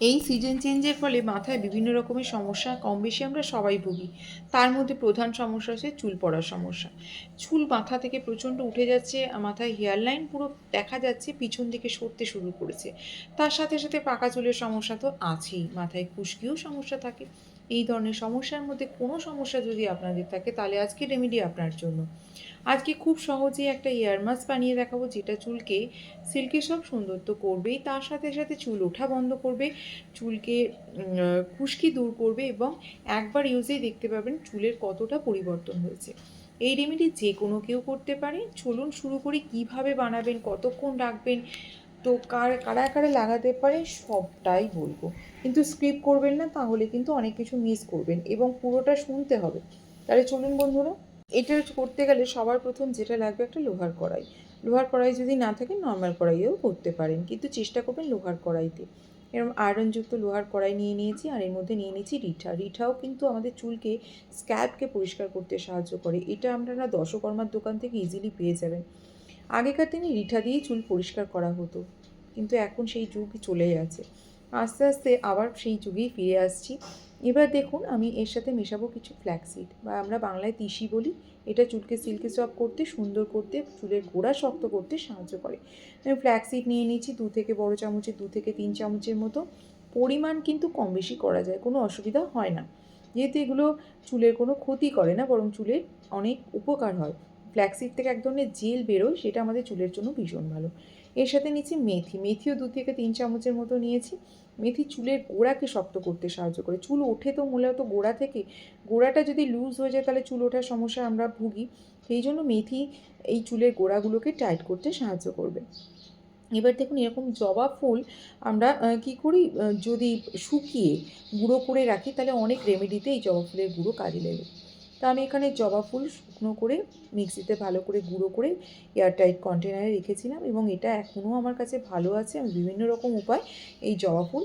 এই সিজন চেঞ্জের ফলে মাথায় বিভিন্ন রকমের সমস্যা কম বেশি আমরা সবাই ভুগি। তার মধ্যে প্রধান সমস্যা হচ্ছে চুল পড়ার সমস্যা। চুল মাথা থেকে প্রচণ্ড উঠে যাচ্ছে, মাথায় হেয়ার লাইন পুরো দেখা যাচ্ছে পিছন দিকে সরতে শুরু করেছে। তার সাথে সাথে পাকা চুলের সমস্যা তো আছেই, মাথায় খুশকিও সমস্যা থাকে। এই ধরনের সমস্যার মধ্যে কোনো সমস্যা যদি আপনাদের থাকে, তাহলে আজকে রেমেডি আপনার জন্য। আজকে খুব সহজেই একটা ইয়ার মাস্ক বানিয়ে দেখাবো, যেটা চুলকে সিল্কি সব সৌন্দর্য করবেই, তার সাথে সাথে চুল ওঠা বন্ধ করবে, চুলকে খুশকি দূর করবে এবং একবার ইউজেই দেখতে পাবেন চুলের কতটা পরিবর্তন হয়েছে। এই রেমেডি যে কোনো কেউ করতে পারে। চলুন শুরু করি কীভাবে বানাবেন, কতক্ষণ রাখবেন তো কার, কারা কারা লাগাতে পারে সবটাই বলব। কিন্তু স্ক্রিপ্ট করবেন না, তাহলে কিন্তু অনেক কিছু মিস করবেন এবং পুরোটা শুনতে হবে। তাহলে চলুন বন্ধুরা, এটা করতে গেলে সবার প্রথম যেটা লাগবে একটা লোহার কড়াই। লোহার কড়াই যদি না থাকে নর্মাল কড়াইয়েও করতে পারেন। কিন্তু চেষ্টা করবেন লোহার কড়াইতে। এরকম আয়রনযুক্ত লোহার কড়াই নিয়ে নিয়েছি, আর এর মধ্যে নিয়ে নিয়েছি রিঠা। রিঠাও কিন্তু আমাদের চুলকে স্ক্যাল্পকে পরিষ্কার করতে সাহায্য করে। এটা আপনারা দশকর্মার দোকান থেকে ইজিলি পেয়ে যাবেন। আগেকার দিনে রিঠা দিয়েই চুল পরিষ্কার করা হতো। কিন্তু এখন সেই যুগ চলে গেছে আস্তে আস্তে আবার সেই যুগেই ফিরে আসছি। এবার দেখুন, আমি এর সাথে মেশাবো কিছু ফ্ল্যাক্সিড বা আমরা বাংলায় তিসি বলি। এটা চুলকে সিল্কি সফট করতে, সুন্দর করতে, চুলের গোড়া শক্ত করতে সাহায্য করে। আমি ফ্ল্যাক্সিড নিয়ে নিয়েছি দু থেকে বড় চামচের দু থেকে তিন চামচের মতো। পরিমাণ কিন্তু কম বেশি করা যায়, কোনো অসুবিধা হয় না। যেহেতু এগুলো চুলের কোনো ক্ষতি করে না, বরং চুলের অনেক উপকার হয়। ফ্ল্যাক্সিড থেকে এক ধরনের জেল বেরোয়, সেটা আমাদের চুলের জন্য ভীষণ ভালো। এর সাথে নিচ্ছি মেথি। মেথিও দু থেকে তিন চামচের মতো নিয়েছি। মেথি চুলের গোড়াকে শক্ত করতে সাহায্য করে। চুল ওঠে তো মূলত গোড়া থেকে। গোড়াটা যদি লুজ হয়ে যায়, তাহলে চুল ওঠার সমস্যা আমরা ভুগি। সেই জন্য মেথি এই চুলের গোড়াগুলোকে টাইট করতে সাহায্য করবে। এবার দেখুন, এরকম জবা ফুল আমরা কি করি? যদি শুকিয়ে গুঁড়ো করে রাখি, তাহলে অনেক রেমেডিতে এই জবা ফুলের গুঁড়ো কাজে লাগে তা আমি এখানে জবা ফুল শুকনো করে মিক্সিতে ভালো করে গুঁড়ো করে এয়ারটাইট কন্টেনারে রেখেছিলাম এবং এটা এখনও আমার কাছে ভালো আছে। আমি বিভিন্ন রকম উপায় এই জবা ফুল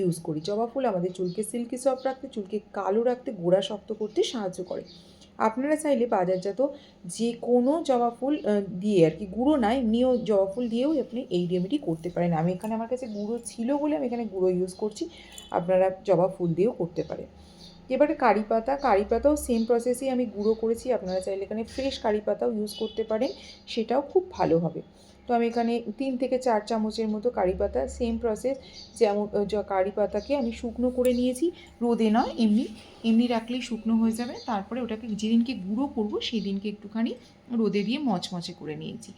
ইউজ করি। জবা ফুল আমাদের চুলকে সিল্কি সফট রাখতে, চুলকে কালো রাখতে, গোড়া শক্ত করতে সাহায্য করে। আপনারা চাইলে বাজারজাত যে কোনো জবা ফুল দিয়ে আর কি, গুঁড়ো না, এমনিও জবা ফুল দিয়েও আপনি এই রেমেডি করতে পারেন। আমি এখানে আমার কাছে গুঁড়ো ছিল বলে আমি এখানে গুঁড়ো ইউজ করছি। আপনারা জবা ফুল দিয়েও করতে পারেন। এবারে কারি পাতা, কারি পাতাও সেম প্রসেসেই আমি গুঁড়ো করেছি, আপনারা চাইলে এখানে ফ্রেশ কারি পাতাও ইউজ করতে পারেন, সেটাও খুব ভালো হবে। তো আমি এখানে তিন থেকে চার চামচের মতো কারি পাতা সেম প্রসেস যেমন কারি পাতাকে আমি শুকনো করে নিয়েছি, রোদে নয় এমনি এমনি রাখলেই শুকনো হয়ে যাবে, তারপরে ওটাকে যেদিনকে গুঁড়ো করব সেই দিনকে একটুখানি রোদে দিয়ে মচমচে করে নিয়েছি।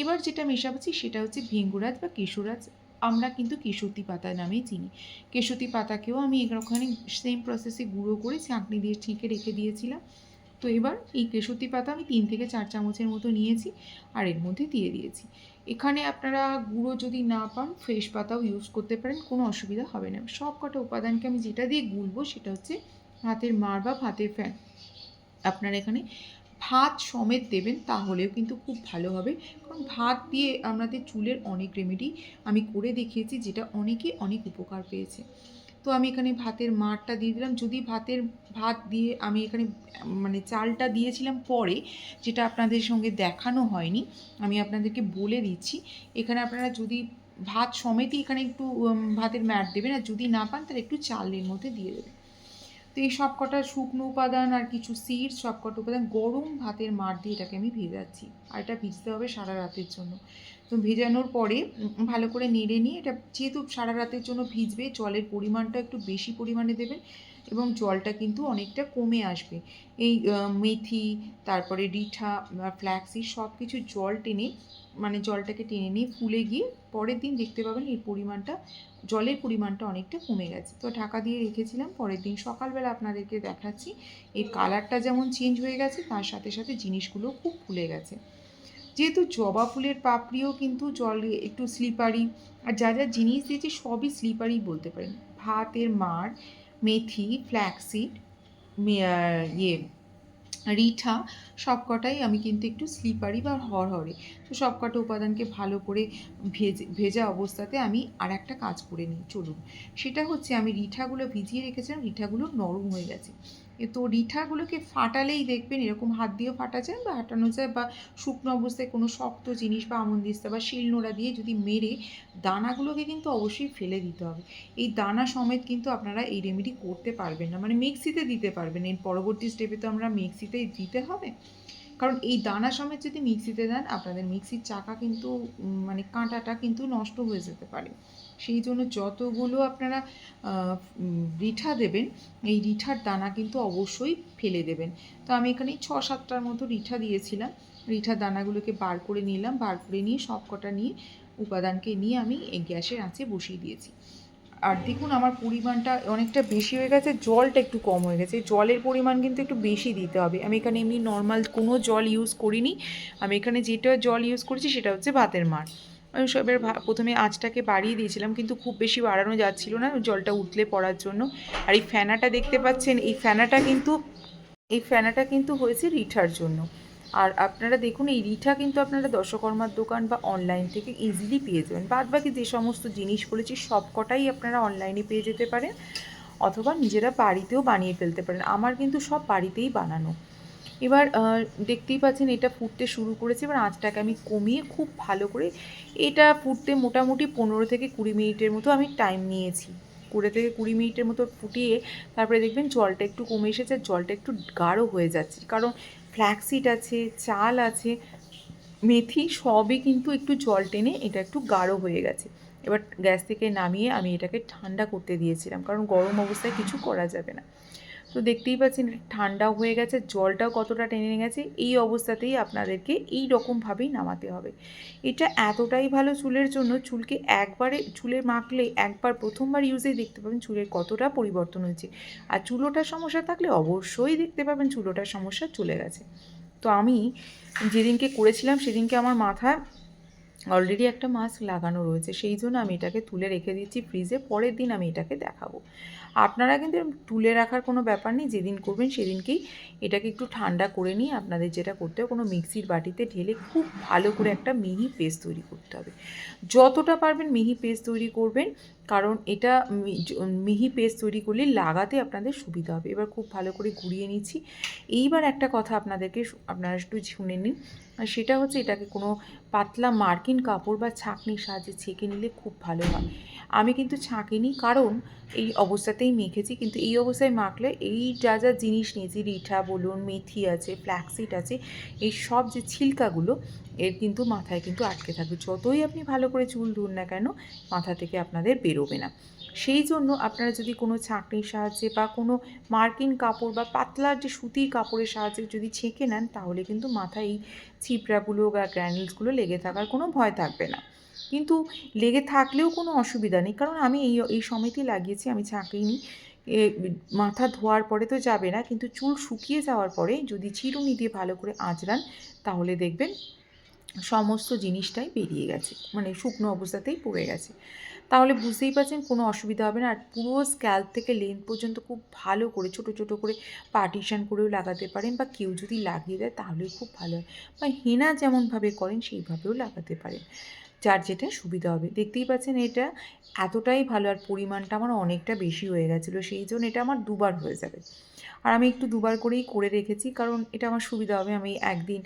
এবার যেটা মেশাচ্ছি সেটা হচ্ছে ভেঙ্গুরাজ বা কেশোরাজ আমরা কিন্তু কেশতী পাতা নামেই চিনি। কেশতী পাতাকেও আমি এখানে সেম প্রসেসে গুঁড়ো করে চাকনি দিয়ে ছেঁকে রেখে দিয়েছিলাম। তো এবার এই কেশতী পাতা আমি তিন থেকে চার চামচের মতো নিয়েছি আর এর মধ্যে দিয়ে দিয়েছি। এখানে আপনারা গুঁড়ো যদি না পান ফ্রেশ পাতাও ইউজ করতে পারেন, কোনো অসুবিধা হবে না। সব কটা উপাদানকে আমি যেটা দিয়ে গুলবো সেটা হচ্ছে হাতের মার বা ভাতের ফ্যান আপনারা এখানে ভাত সমেত দেবেন, তাহলেও কিন্তু খুব ভালো হবে। কারণ ভাত দিয়ে আমাদের চুলের অনেক রেমেডি আমি করে দেখিয়েছি, যেটা অনেকে অনেক উপকার পেয়েছে। তো আমি এখানে ভাতের মারটা দিয়ে দিলাম। যদি ভাতের, ভাত দিয়ে আমি এখানে মানে চালটা দিয়েছিলাম পরে, যেটা আপনাদের সঙ্গে দেখানো হয়নি, আমি আপনাদেরকে বলে দিচ্ছি। এখানে আপনারা যদি ভাত সমেতই এখানে একটু ভাতের ম্যাট দেবেন, আর যদি না পান, তাহলে একটু চালের মধ্যে দিয়ে দেবেন। তো এই সব কটা শুকনো উপাদান আর কিছু সিড সব কটা উপাদান গরম ভাতের মার দিয়ে এটাকে আমি ভেজাচ্ছি। আর এটা ভিজতে হবে সারা রাতের জন্য। তো ভেজানোর পরে ভালো করে নেড়ে নিয়ে এটা যেহেতু সারা রাতের জন্য ভিজবে, জলের পরিমাণটা একটু বেশি পরিমাণে দেবেন এবং জলটা কিন্তু অনেকটা কমে আসবে। এই মেথি, তারপরে রিঠা ফ্ল্যাক্সি সব কিছু জল টেনে মানে জলটাকে টেনে নিয়ে ফুলে গিয়ে পরের দিন দেখতে পাবেন এর পরিমাণটা, জলের পরিমাণটা অনেকটা কমে গেছে। তো ঢাকা দিয়ে রেখেছিলাম, পরের দিন সকালবেলা আপনাদেরকে দেখাচ্ছি। এর কালারটা যেমন চেঞ্জ হয়ে গেছে, তার সাথে সাথে জিনিসগুলো খুব ফুলে গেছে। যেহেতু জবা ফুলের পাপড়িও কিন্তু জল একটু স্লিপারি আর যা যা জিনিস দিয়েছি সবই স্লিপারি বলতে পারেন। ভাতের মার মেথি ফ্ল্যাক্সিড ইয়ে রিঠা, সবকটাই আমি কিন্তু একটু স্লিপারি বা হরহরে। তো সবকটা উপাদানকে ভালো করে ভেজে, ভেজা অবস্থাতে আমি আর একটা কাজ করে নিই। চলুন, সেটা হচ্ছে আমি রিঠাগুলো ভিজিয়ে রেখেছিলাম, রিঠাগুলো নরম হয়ে গেছে। তো রিঠাগুলোকে ফাটালেই দেখবেন এরকম হাত দিয়েও ফাটা যায় বা হাঁটানো যায় বা শুকনো অবস্থায় কোনো শক্ত জিনিস বা আমন্দিস্তা বা শিলনোড়া দিয়ে যদি মেরে দানাগুলোকে কিন্তু অবশ্যই ফেলে দিতে হবে। এই দানা সমেত কিন্তু আপনারা এই রেমেডি করতে পারবেন না। মানে মিক্সিতে দিতে পারবেন। এর পরবর্তী স্টেপে তো আমরা মিক্সিতেই দিতে হবে। কারণ এই দানা সমেত যদি মিক্সিতে দেন, আপনাদের মিক্সির চাকা কিন্তু মানে কাঁটাটা কিন্তু নষ্ট হয়ে যেতে পারে। সেই জন্য যতগুলো আপনারা রিঠা দেবেন, এই রিঠার দানা কিন্তু অবশ্যই ফেলে দেবেন। তো আমি এখানে ছ সাতটার মতো রিঠা দিয়েছিলাম। রিঠার দানাগুলোকে বার করে নিলাম, বার করে নিয়ে সব কটা নিয়ে, উপাদানকে নিয়ে আমি এই গ্যাসের আঁচে বসিয়ে দিয়েছি। আর দেখুন আমার পরিমাণটা অনেকটা বেশি হয়ে গেছে, জলটা একটু কম হয়ে গেছে। জলের পরিমাণ কিন্তু একটু বেশি দিতে হবে। আমি এখানে এমনি নর্মাল কোনো জল ইউজ করিনি। আমি এখানে যেটা জল ইউজ করেছি সেটা হচ্ছে ভাতের মার। সবের প্রথমে আঁচটাকে বাড়িয়ে দিয়েছিলাম, কিন্তু খুব বেশি বাড়ানো যাচ্ছিল না জলটা উতলে পড়ার জন্য। আর এই ফ্যানাটা দেখতে পাচ্ছেন, এই ফ্যানাটা কিন্তু, এই ফ্যানাটা কিন্তু হয়েছে রিঠার জন্য। আর আপনারা দেখুন, এই রিঠা কিন্তু আপনারা দশকর্মার দোকান বা অনলাইন থেকে ইজিলি পেয়ে যাবেন। বাদ বাকি যে সমস্ত জিনিস বলেছি সব কটাই আপনারা অনলাইনে পেয়ে যেতে পারেন, অথবা নিজেরা বাড়িতেও বানিয়ে ফেলতে পারেন। আমার কিন্তু সব বাড়িতেই বানানো। এবার দেখতেই পাচ্ছেন এটা ফুটতে শুরু করেছে। এবার আঁচটাকে আমি কমিয়ে খুব ভালো করে এটা ফুটতে মোটামুটি পনেরো থেকে কুড়ি মিনিটের মতো আমি টাইম নিয়েছি। কুড়ি থেকে কুড়ি মিনিটের মতো ফুটিয়ে তারপরে দেখবেন জলটা একটু কমে এসেছে জলটা একটু গাঢ় হয়ে যাচ্ছে। কারণ ফ্ল্যাক্সিড আছে, চাল আছে, মেথি সবই কিন্তু একটু জল টেনে এটা একটু গাঢ় হয়ে গেছে। এবার গ্যাস থেকে নামিয়ে আমি এটাকে ঠান্ডা করতে দিয়েছিলাম। কারণ গরম অবস্থায় কিছু করা যাবে না। তো দেখতেই পাচ্ছেন ঠান্ডা হয়ে গেছে, জলটাও কতটা টেনে গেছে এই অবস্থাতেই আপনাদেরকে এই রকমভাবেই নামাতে হবে। এটা এতটাই ভালো চুলের জন্য, চুলকে একবারে, চুলে মাখলে একবার প্রথমবার ইউজেই দেখতে পাবেন চুলের কতটা পরিবর্তন হয়েছে। আর চুলোটার সমস্যা থাকলে অবশ্যই দেখতে পাবেন চুলোটার সমস্যা চলে গেছে। তো আমি যেদিনকে করেছিলাম, সেদিনকে আমার মাথায় অলরেডি একটা মাস্ক লাগানো রয়েছে, সেই জন্য আমি এটাকে তুলে রেখে দিচ্ছি ফ্রিজে পরের দিন আমি এটাকে দেখাবো। আপনারা কিন্তু তুলে রাখার কোনো ব্যাপার নেই, যেদিন করবেন সেদিনকেই এটাকে একটু ঠান্ডা করে নিয়ে আপনাদের যেটা করতে হবে, কোনো মিক্সির বাটিতে ঢেলে খুব ভালো করে একটা মিহি পেস্ট তৈরি করতে হবে। যতটা পারবেন মিহি পেস্ট তৈরি করবেন কারণ এটা মিহি পেস্ট তৈরি করলে লাগাতে আপনাদের সুবিধা হবে। এবার খুব ভালো করে ঘুরিয়ে নিচ্ছি। এইবার একটা কথা আপনাদেরকে আপনারা একটু শুনে নিন। আর সেটা হচ্ছে এটাকে কোনো পাতলা মার্কিন কাপড় বা ছাঁকনির সাহায্যে ছেঁকে নিলে খুব ভালো হয়। আমি কিন্তু ছাঁকিনি, কারণ এই অবস্থাতেই মেখেছি, কিন্তু এই অবস্থায় মাখলে এই যা যা জিনিস নিয়েছি, রিঠা বলুন, মেথি আছে, ফ্ল্যাক্সিড আছে, এই সব যে ছিলকাগুলো এর কিন্তু মাথায় কিন্তু আটকে থাকবে। যতই আপনি ভালো করে চুল ধুন না কেন, মাথা থেকে আপনাদের বেরোবে না। সেই জন্য আপনারা যদি কোনো ছাঁকনির সাহায্যে বা কোনো মার্কিন কাপড় বা পাতলার যে সুতির কাপড়ের সাহায্যে যদি ছেঁকে নেন, তাহলে কিন্তু মাথায় এই ছিপড়াগুলো বা গ্র্যানিলসগুলো লেগে থাকার কোনো ভয় থাকবে না। কিন্তু লেগে থাকলেও কোনো অসুবিধা নেই। কারণ আমি এই এই সময়তেই লাগিয়েছি, আমি ছাঁকিনি মাথা ধোয়ার পরে তো যাবে না, কিন্তু চুল শুকিয়ে যাওয়ার পরে যদি চিরুনি দিয়ে ভালো করে আঁচড়ান, তাহলে দেখবেন সমস্ত জিনিসটাই বেরিয়ে গেছে। মানে শুকনো অবস্থাতেই পড়ে গেছে। তাহলে বুঝতেই পারছেন কোনো অসুবিধা হবে না। আর পুরো স্ক্যাল্প থেকে লেন্থ পর্যন্ত খুব ভালো করে, ছোট ছোট করে পার্টিশন করেও লাগাতে পারেন বা কেউ যদি লাগিয়ে দেয় তাহলেও খুব ভালো হয়। বা হেনা যেমনভাবে করেন সেইভাবেও লাগাতে পারেন। যার যেটা সুবিধা হবে। দেখতেই পাচ্ছেন এটা এতটাই ভালো আর পরিমাণটা আমার অনেকটা বেশি হয়ে গেছিল, সেই জন্য এটা আমার দুবার হয়ে যাবে। আর আমি একটু দুবার করেই করে রেখেছি, কারণ এটা আমার সুবিধা হবে, আমি একদিন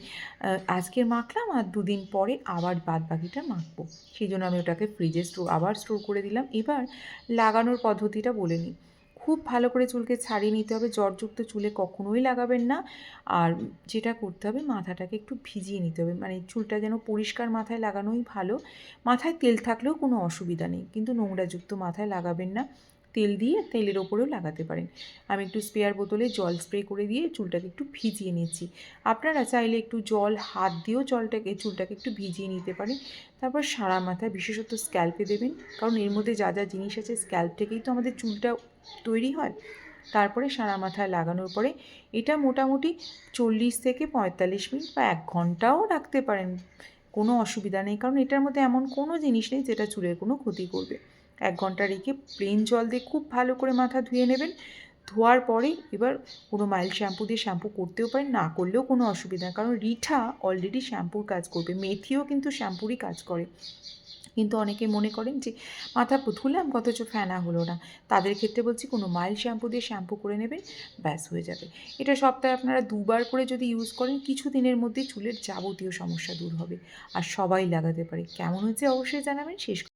আজকের মাখলাম আর দুদিন পরে আবার বাদ বাকিটা মাখবো। সেই জন্য আমি ওটাকে ফ্রিজে স্টোর আবার স্টোর করে দিলাম। এবার লাগানোর পদ্ধতিটা বলে নিই। খুব ভালো করে চুলকে ছাড়িয়ে নিতে হবে। জ্বরযুক্ত চুলে কখনোই লাগাবেন না। আর যেটা করতে হবে, মাথাটাকে একটু ভিজিয়ে নিতে হবে। মানে চুলটা যেন পরিষ্কার মাথায় লাগানোই ভালো। মাথায় তেল থাকলেও কোনো অসুবিধা নেই। কিন্তু নোংরাযুক্ত মাথায় লাগাবেন না। তেল দিয়ে তেলের ওপরেও লাগাতে পারেন। আমি একটু স্পেয়ার বোতলে জল স্প্রে করে দিয়ে চুলটাকে একটু ভিজিয়ে নিচ্ছি। আপনারা চাইলে একটু জল, হাত দিয়েও জলটাকে চুলটাকে একটু ভিজিয়ে নিতে পারেন। তারপর সারা মাথায় বিশেষত স্ক্যাল্পে দেবেন। কারণ এর মধ্যে যা যা জিনিস আছে স্ক্যাল্প থেকেই তো আমাদের চুলটা তৈরি হয়। তারপরে সারা মাথায় লাগানোর পরে এটা মোটামুটি চল্লিশ থেকে পঁয়তাল্লিশ মিনিট বা এক ঘন্টাও রাখতে পারেন। কোনো অসুবিধা নেই। কারণ এটার মধ্যে এমন কোনো জিনিস নেই যেটা চুলের কোনো ক্ষতি করবে। এক ঘণ্টা রেখে প্লেন জল দিয়ে খুব ভালো করে মাথা ধুয়ে নেবেন। ধোয়ার পরে এবার কোনো মাইল্ড শ্যাম্পু দিয়ে শ্যাম্পু করতেও পারেন, না করলেও কোনো অসুবিধা কারণ রিঠা অলরেডি শ্যাম্পুর কাজ করবে, মেথিও কিন্তু শ্যাম্পুরই কাজ করে। কিন্তু অনেকে মনে করেন যে, মাথা ধুলাম, অথচ ফেনা হলো না। তাদের ক্ষেত্রে বলছি কোনো মাইল শ্যাম্পু দিয়ে শ্যাম্পু করে নেবেন, ব্যাস হয়ে যাবে। এটা সপ্তাহে আপনারা দুবার করে যদি ইউজ করেন, কিছু দিনের মধ্যে চুলের যাবতীয় সমস্যা দূর হবে। আর সবাই লাগাতে পারে। কেমন হয়েছে অবশ্যই জানাবেন। শেষ